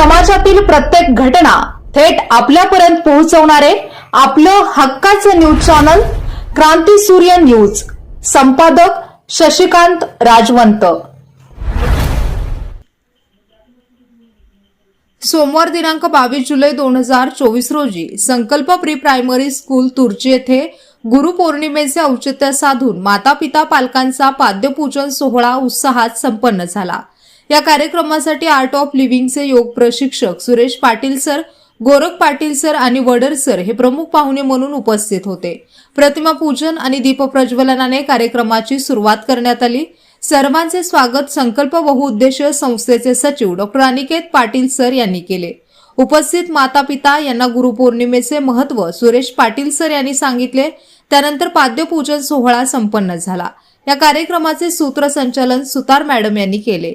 समाजातील प्रत्येक घटना थेट आपल्यापर्यंत पोहोचवणारे आपलं हक्काचं न्यूज चॅनल क्रांती सूर्य न्यूज. संपादक शशिकांत राजवंत. सोमवार दिनांक बावीस जुलै दोन हजार चोवीस रोजी संकल्प प्री प्रायमरी स्कूल तुर्ची येथे गुरुपौर्णिमेचे औचित्य साधून माता पिता पालकांचा पाद्यपूजन सोहळा उत्साहात संपन्न झाला. या कार्यक्रमासाठी आर्ट ऑफ लिव्हिंगचे योग प्रशिक्षक सुरेश पाटील सर गोरख पाटील सर आणि वडर सर हे प्रमुख पाहुणे म्हणून उपस्थित होते. प्रतिमा पूजन आणि दीपप्रज्वलनाने कार्यक्रमाची सुरुवात करण्यात आली. सर्वांचे स्वागत संकल्प बहुउद्देशीय संस्थेचे सचिव डॉक्टर अनिकेत पाटील सर यांनी केले. उपस्थित माता पिता यांना गुरुपौर्णिमेचे महत्त्व सुरेश पाटील सर यांनी सांगितले. त्यानंतर पाद्यपूजन सोहळा संपन्न झाला. या कार्यक्रमाचे सूत्रसंचालन सुतार मॅडम यांनी केले.